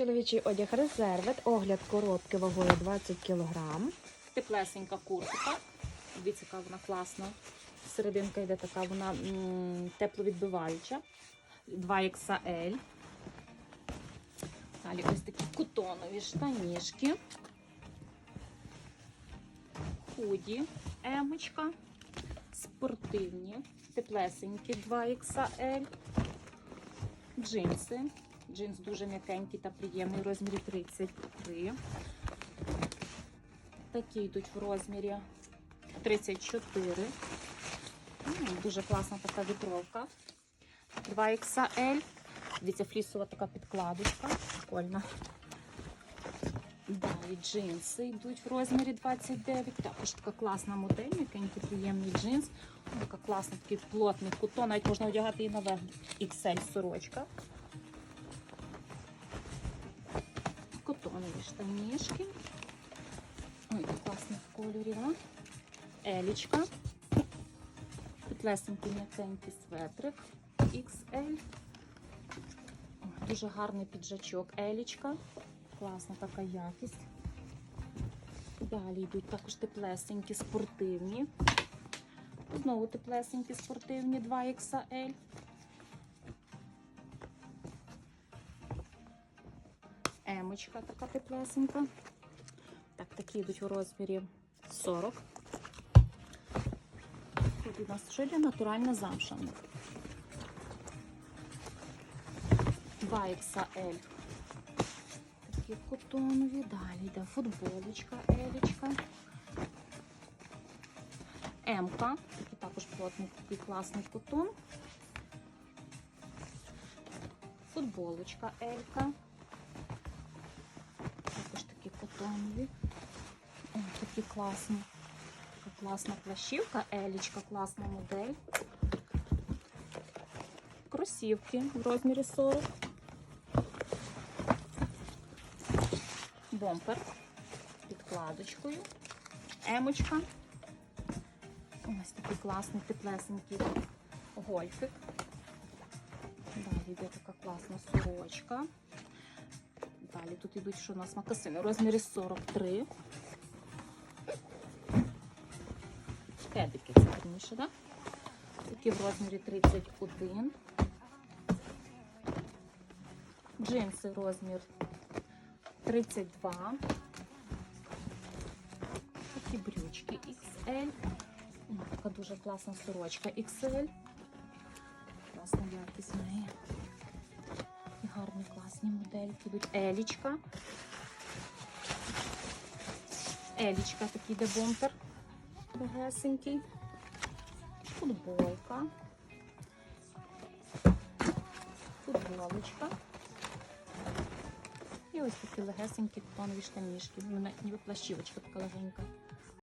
Чоловічий одяг резервет, огляд коробки вагою 20 кг. Теплесенька куртка. Дивіться, яка вона класна. Серединка йде така, вона тепловідбиваюча. 2XL. Далі ось такі кутонові штанішки. Худі, емочка. Спортивні, теплесенькі 2XL. Джинси. Джинс дуже м'якенький та приємний розмірі 33. Такі йдуть в розмірі 34. Дуже класна така вітровка. 2XL. Дивіться, флісова така підкладочка. Прикольна. Далі джинси йдуть в розмірі 29. Також така класна модель, м'якенький приємний джинс. Така класна, такий плотний кутон. Навіть можна одягати її наверх XL сорочка. Котонові штанішки. Ой, класний в кольорі? Елічка. Підлесенький м'якенький светрик XL. Дуже гарний піджачок Елічка. Класна така якість. Далі йдуть також теплесенькі, спортивні. Знову теплесенькі, спортивні 2XL. Емочка така теплесенька. Так, такі йдуть у розмірі 40. Тут у нас йде натуральна замша. в них. 2XL. Такі котонові. Далі йде футболочка, елічка. М-ка. Такий також плотний, такий класний котон. Футболочка Елька. Котонові. О, такі класні. Така класна плащівка, елічка, класна модель. Кросівки в розмірі 40. Бомпер підкладочкою. Емочка. Ось такий класний теплесенький гольфик. Далі йде така класна сорочка. Тут йдуть, що у нас макасини в розмірі 43. Кедики це верніше, так? Такі в розмірі 31. Джинси розмір 32. Такі брючки XL. Така дуже класна сорочка XL. Класна якість неї. Класні модельки. Йдуть елічка. Елічка, такий де бомпер. Легесенький. Футболка. Футболочка. І ось такі легесенькі тонові штанішки. Ніби плащівочка така легенька.